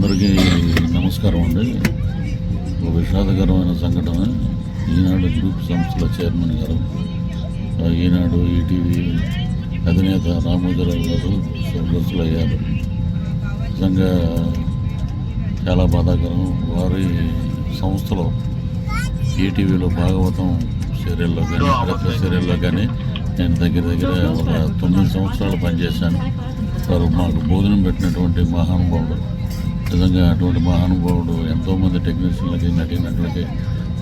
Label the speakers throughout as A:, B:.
A: అందరికీ నమస్కారం అండి. ఒక విషాదకరమైన సంఘటన. ఈనాడు గ్రూప్ సంస్థల చైర్మన్ గారు ఈనాడు ఈటీవీ అధినేత రామోజీరావు గారు స్వర్గస్థులు అయ్యారు నిజంగా చాలా బాధాకరం. వారి సంస్థలో ఈటీవీలో భాగవతం సీరియల్లో కానీ ప్రతి సీరియల్లో కానీ నేను దగ్గర దగ్గర ఒక తొమ్మిది సంవత్సరాలు పనిచేశాను. వారు మాకు భోజనం పెట్టినటువంటి మహానుభావుడు. నిజంగా అటువంటి మహానుభావుడు ఎంతోమంది టెక్నీషియన్లకి నటీనటులకి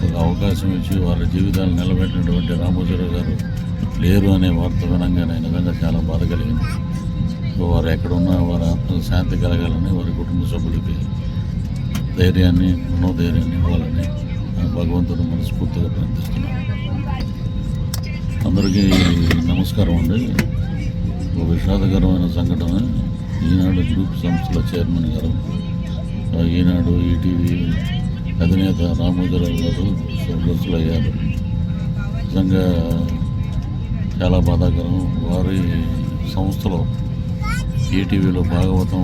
A: ఒక అవకాశం ఇచ్చి వారి జీవితాలు నిలబెట్టినటువంటి రామోజీరావు గారు లేరు అనే వార్త వినంగానే నిజంగా చాలా బాధ కలిగింది. సో వారు ఎక్కడున్నా వారి ఆత్మ శాంతి కలగాలని వారి కుటుంబ సభ్యులకి ధైర్యాన్ని మనోధైర్యాన్ని ఇవ్వాలని భగవంతుడు మనస్ఫూర్తిగా ప్రార్థిస్తున్నాను. అందరికీ నమస్కారం అండి. ఒక విషాదకరమైన సంఘటన. ఈనాడు గ్రూప్ సంస్థల చైర్మన్ గారు ఈనాడు ఈటీవీ అధినేత రామోజీరావు గారు స్వర్గస్థులు అయ్యారు నిజంగా చాలా బాధాకరం. వారి సంస్థలో ఈటీవీలో భాగవతం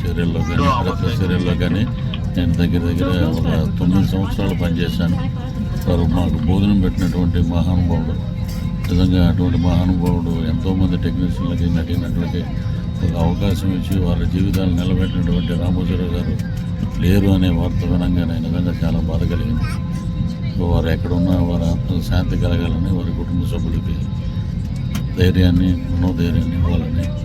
A: సీరియల్లో కానీ ప్రతి సీరియల్లో కానీ నేను దగ్గర దగ్గర ఒక తొమ్మిది సంవత్సరాలు పనిచేశాను. వారు మాకు భోజనం పెట్టినటువంటి మహానుభావుడు. నిజంగా అటువంటి మహానుభావుడు ఎంతోమంది టెక్నీషియన్లకి నటీనటులకి అవకాశం ఇచ్చి వారి జీవితాలు నిలబెట్టినటువంటి రామోజీరావు గారు లేరు అనే వార్త వినంగానే నిజంగా చాలా బాధ కలిగింది. సో వారు ఎక్కడున్నా వారి ఆత్మకు శాంతి కలగాలని వారి కుటుంబ సభ్యులకి ధైర్యాన్ని మనోధైర్యాన్ని ఇవ్వాలని